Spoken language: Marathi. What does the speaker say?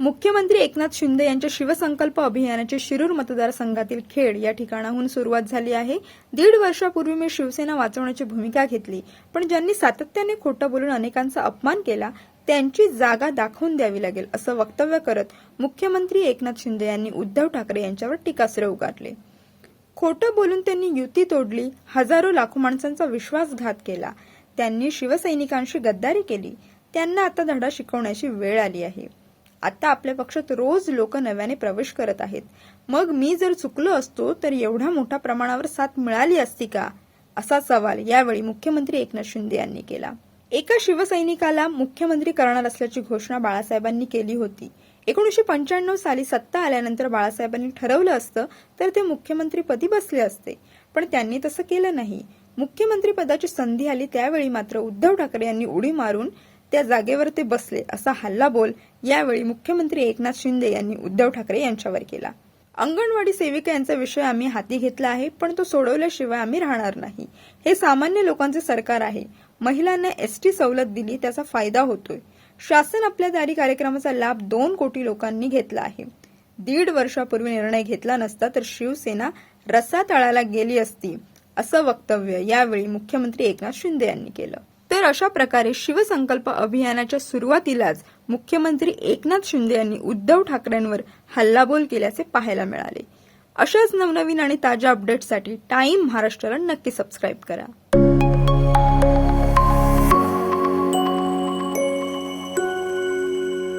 मुख्यमंत्री एकनाथ शिंदे यांच्या शिवसंकल्प अभियानाची शिरूर मतदारसंघातील खेड या ठिकाणाहून सुरुवात झाली आहे. दीड वर्षापूर्वी मी शिवसेना वाचवण्याची भूमिका घेतली पण ज्यांनी सातत्याने खोटं बोलून अनेकांचा अपमान केला त्यांची जागा दाखवून द्यावी लागेल असं वक्तव्य करत मुख्यमंत्री एकनाथ शिंदे यांनी उद्धव ठाकरे यांच्यावर टीकास्त्र उगारले. खोटं बोलून त्यांनी युती तोडली हजारो लाखो माणसांचा विश्वासघात केला त्यांनी शिवसैनिकांशी गद्दारी केली त्यांना आता धडा शिकवण्याची वेळ आली आहे. आता आपल्या पक्षात रोज लोक नव्याने प्रवेश करत आहेत. मग मी जर चुकलो असतो तर एवढ्या मोठ्या प्रमाणावर साथ मिळाली असती का? असा सवाल यावेळी मुख्यमंत्री एकनाथ शिंदे यांनी केला. एका शिवसैनिकाला मुख्यमंत्री करणार असल्याची घोषणा बाळासाहेबांनी केली होती. एकोणीशे पंच्याण्णव साली सत्ता आल्यानंतर बाळासाहेबांनी ठरवलं असतं तर ते मुख्यमंत्रीपदी बसले असते. पण त्यांनी तसं केलं नाही. मुख्यमंत्री पदाची संधी आली त्यावेळी मात्र उद्धव ठाकरे यांनी उडी मारून त्या जागेवर ते बसले असा हल्लाबोल यावेळी मुख्यमंत्री एकनाथ शिंदे यांनी उद्धव ठाकरे यांच्यावर केला. अंगणवाडी सेविका यांचा विषय आम्ही हाती घेतला आहे पण तो सोडवल्याशिवाय आम्ही राहणार नाही. हे सामान्य लोकांचे सरकार आहे. महिलांना एसटी सवलत दिली त्याचा फायदा होतोय. शासन आपल्या दारी कार्यक्रमाचा लाभ दोन कोटी लोकांनी घेतला आहे. दीड वर्षापूर्वी निर्णय घेतला नसता तर शिवसेना रसातळाला गेली असती असं वक्तव्य यावेळी मुख्यमंत्री एकनाथ शिंदे यांनी केलं. तर अशा प्रकारे शिवसंकल्प अभियानाच्या सुरुवातीलाच मुख्यमंत्री एकनाथ शिंदे यांनी उद्धव ठाकरेंवर हल्लाबोल केल्याचे पाहायला मिळाले. अशाच नवनवीन आणि ताज्या अपडेट्ससाठी टाइम महाराष्ट्राला नक्की सबस्क्राईब करा.